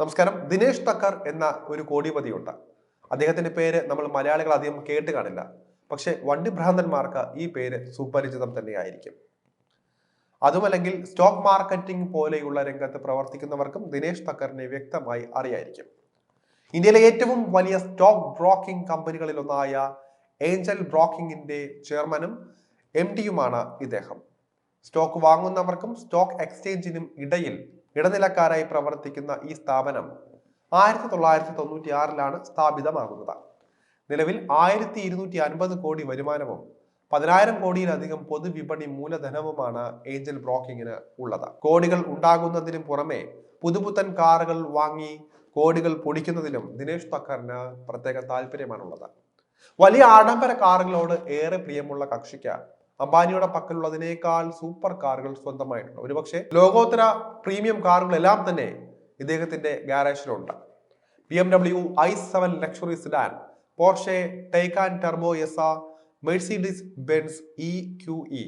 നമസ്കാരം. ദിനേഷ് തക്കർ എന്ന ഒരു കോടിപതിയുണ്ട്. അദ്ദേഹത്തിന്റെ പേര് നമ്മൾ മലയാളികൾ അധികം കേട്ട് കാണില്ല. പക്ഷെ വണ്ടി ഭ്രാന്തന്മാർക്ക് ഈ പേര് സുപരിചിതം തന്നെയായിരിക്കും. അതുമല്ലെങ്കിൽ സ്റ്റോക്ക് മാർക്കറ്റിംഗ് പോലെയുള്ള രംഗത്ത് പ്രവർത്തിക്കുന്നവർക്കും ദിനേഷ് തക്കറിനെ വ്യക്തമായി അറിയായിരിക്കും. ഇന്ത്യയിലെ ഏറ്റവും വലിയ സ്റ്റോക്ക് ബ്രോക്കിംഗ് കമ്പനികളിൽ ഒന്നായ ഏഞ്ചൽ ബ്രോക്കിംഗിന്റെ ചെയർമാനും എം ഡിയുമാണ് ഇദ്ദേഹം. സ്റ്റോക്ക് വാങ്ങുന്നവർക്കും സ്റ്റോക്ക് എക്സ്ചേഞ്ചിനും ഇടയിൽ ഇടനിലക്കാരായി പ്രവർത്തിക്കുന്ന ഈ സ്ഥാപനം ആയിരത്തി തൊള്ളായിരത്തി തൊണ്ണൂറ്റി ആറിലാണ് സ്ഥാപിതമാകുന്നത്. നിലവിൽ ആയിരത്തി ഇരുന്നൂറ്റി അൻപത് കോടി വരുമാനവും പതിനായിരം കോടിയിലധികം പൊതുവിപണി മൂലധനവുമാണ് ഏഞ്ചൽ ബ്രോക്കിങ്ങിന് ഉള്ളത്. കോടികൾ ഉണ്ടാകുന്നതിനും പുറമെ പുതുപുത്തൻ കാറുകൾ വാങ്ങി കോടികൾ പൊടിക്കുന്നതിലും ദിനേഷ് തക്കറിന് പ്രത്യേക താല്പര്യമാണുള്ളത് വലിയ ആഡംബര കാറുകളോട് ഏറെ പ്രിയമുള്ള കക്ഷിക്ക് അംബാനിയുടെ പക്കലുള്ളതിനേക്കാൾ സൂപ്പർ കാറുകൾ സ്വന്തമായിട്ടുണ്ട്. ഒരുപക്ഷെ ലോകോത്തര പ്രീമിയം കാറുകളെല്ലാം തന്നെ ഇദ്ദേഹത്തിന്റെ ഗാരേജിലുണ്ട് B M W I seven luxury sedan Porsche Taycan turbo S Mercedes Benz E Q E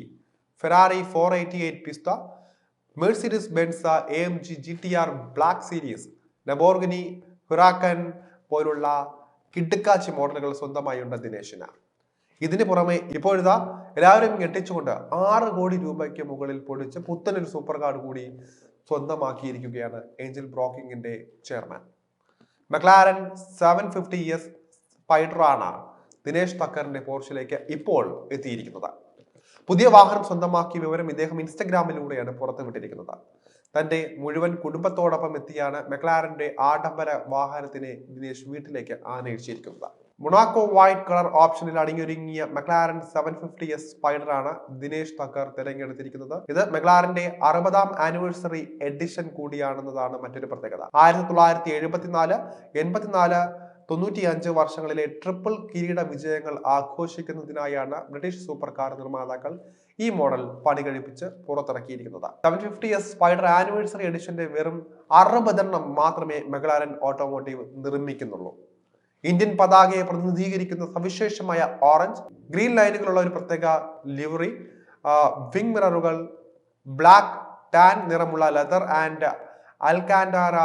Ferrari four eighty eight Pista Mercedes Benz A M G G T R black series Lamborghini Huracan പോലുള്ള കിടുക്കാച്ചി മോഡലുകൾ സ്വന്തമായി ഉണ്ട് ദിനേശിന്. ഇതിന് പുറമെ ഇപ്പോഴിതാ എല്ലാവരും ഞെട്ടിച്ചുകൊണ്ട് ആറ് കോടി രൂപയ്ക്ക് മുകളിൽ പൊടിച്ച് പുത്തനൊരു സൂപ്പർ കാർഡ് കൂടി സ്വന്തമാക്കിയിരിക്കുകയാണ് Angel ബ്രോക്കിങ്ങിന്റെ chairman. McLaren seven fifty S സ്പൈഡറാണ് Dinesh തക്കറിന്റെ പോർച്ചിലേക്ക് ഇപ്പോൾ എത്തിയിരിക്കുന്നത്. പുതിയ വാഹനം സ്വന്തമാക്കിയ വിവരം ഇദ്ദേഹം ഇൻസ്റ്റഗ്രാമിലൂടെയാണ് പുറത്തുവിട്ടിരിക്കുന്നത്. തന്റെ മുഴുവൻ കുടുംബത്തോടൊപ്പം എത്തിയാണ് മെക്ലാരന്റെ ആഡംബര വാഹനത്തിനെ ദിനേശ് വീട്ടിലേക്ക് ആനയിച്ചിരിക്കുന്നത്. മൊണാക്കോ വൈറ്റ് കളർ ഓപ്ഷനിൽ അണിഞ്ഞൊരുങ്ങിയ മെക്ലാരൻ സെവൻ ഫിഫ്റ്റി എസ് സ്പൈഡറാണ് ദിനേഷ് തക്കർ തിരഞ്ഞെടുത്തിരിക്കുന്നത്. ഇത് മെക്ലാരന്റെ അറുപതാം ആനിവേഴ്സറി എഡിഷൻ കൂടിയാണെന്നതാണ് മറ്റൊരു പ്രത്യേകത. ആയിരത്തി തൊള്ളായിരത്തി എഴുപത്തിനാല് എൺപത്തിനാല് തൊണ്ണൂറ്റി അഞ്ച് വർഷങ്ങളിലെ ട്രിപ്പിൾ കിരീട വിജയങ്ങൾ ആഘോഷിക്കുന്നതിനായാണ് ബ്രിട്ടീഷ് സൂപ്പർ കാർ നിർമ്മാതാക്കൾ ഈ മോഡൽ പണി കഴിപ്പിച്ച് പുറത്തിറക്കിയിരിക്കുന്നത്. Seven fifty S spider anniversary എഡിഷന്റെ വെറും അറുപതെണ്ണം മാത്രമേ മെഗലാരൻ ഓട്ടോമോട്ടീവ് നിർമ്മിക്കുന്നുള്ളൂ. ഇന്ത്യൻ പതാകയെ പ്രതിനിധീകരിക്കുന്ന സവിശേഷമായ ഓറഞ്ച് ഗ്രീൻ ലൈനുകളുള്ള ഒരു പ്രത്യേക ലിവറി വിങ് മിററുകൾ ബ്ലാക്ക് ടാൻ നിറമുള്ള ലെതർ ആൻഡ് അൽക്കാൻഡാര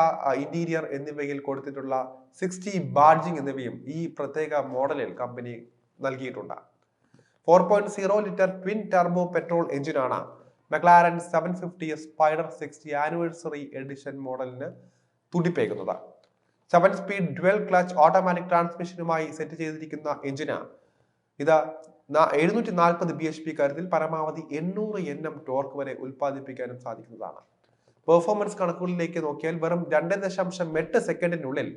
ഇന്റീരിയർ എന്നിവയിൽ കൊടുത്തിട്ടുള്ള സിക്സ്റ്റി ബാഡ്ജിങ് എന്നിവയും ഈ പ്രത്യേക മോഡലിൽ കമ്പനി നൽകിയിട്ടുണ്ട്. Four point zero litre twin turbo petrol എഞ്ചിനാണ് McLaren seven fifty spider sixty anniversary edition മോഡലിന് തുടിപ്പേകുന്നത്. Seven speed dual clutch automatic ട്രാൻസ്മിഷനുമായി set ചെയ്തിരിക്കുന്ന എഞ്ചിന് ഇത് എഴുന്നൂറ്റി നാൽപ്പത് ബി എച്ച് പി കാര്യത്തിൽ പരമാവധി എണ്ണൂറ് എൻ എം ടോർക്ക് വരെ ഉൽപ്പാദിപ്പിക്കാനും സാധിക്കുന്നതാണ്. പെർഫോമൻസ് കണക്കുകളിലേക്ക് നോക്കിയാൽ വെറും രണ്ട് ദശാംശം എട്ട് സെക്കൻഡിനുള്ളിൽ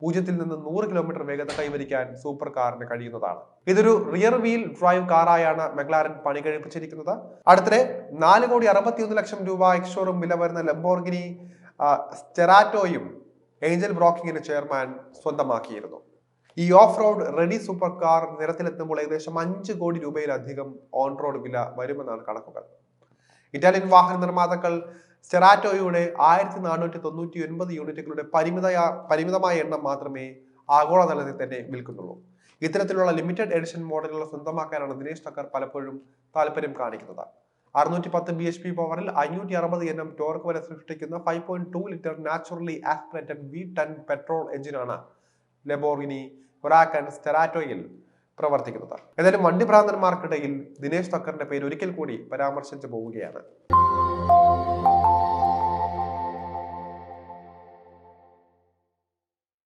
പൂജ്യത്തിൽ നിന്ന് നൂറ് കിലോമീറ്റർ വേഗത കൈവരിക്കാൻ സൂപ്പർ കാറിന് കഴിയുന്നതാണ്. ഇതൊരു റിയർ വീൽ ഡ്രൈവ് കാറായാണ് മെക്ലാരൻ പണി കഴിപ്പിച്ചിരിക്കുന്നത് അടുത്തിടെ നാല് കോടി അറുപത്തിയൊന്ന് ലക്ഷം രൂപ എക്സ്ഷോറും വില വരുന്ന ലംബോർഗിനി സ്റ്റെറാറ്റോയും ഏഞ്ചൽ ബ്രോക്കിങ്ങിന് ചെയർമാൻ സ്വന്തമാക്കിയിരുന്നു. ഈ off road ready super car നിരത്തിലെത്തുമ്പോൾ ഏകദേശം അഞ്ച് കോടി രൂപയിലധികം ഓൺ റോഡ് വില വരുമെന്നാണ് കണക്കുകൾ. ഇറ്റാലിയൻ വാഹന നിർമ്മാതാക്കൾ സെറാറ്റോയുടെ ആയിരത്തി നാനൂറ്റി തൊണ്ണൂറ്റി ഒൻപത് യൂണിറ്റുകളുടെ പരിമിത പരിമിതമായ എണ്ണം മാത്രമേ ആഗോളതലത്തിൽ തന്നെ വിൽക്കുന്നുള്ളൂ. ഇത്തരത്തിലുള്ള ലിമിറ്റഡ് എഡിഷൻ മോഡലുകൾ സ്വന്തമാക്കാനാണ് ദിനേശ് തക്കർ പലപ്പോഴും താല്പര്യം കാണിക്കുന്നത്. അറുന്നൂറ്റി പത്ത് ബി എച്ച് പി പവറിൽ അഞ്ഞൂറ്റി അറുപത് എൻ എം ടോർക്ക് വരെ സൃഷ്ടിക്കുന്ന five point two litre naturally aspirated V ten petrol എഞ്ചിനാണ് ലെബോർഗിനി ഹുറാക്കൻ സ്റ്റെറാറ്റോയിൽ പ്രവർത്തിക്കുന്നത്. ഏതായാലും വണ്ടി ഭ്രാന്തന്മാർക്കിടയിൽ ദിനേശ് തക്കറിന്റെ പേര് ഒരിക്കൽ കൂടി പരാമർശിച്ചു പോവുകയാണ്.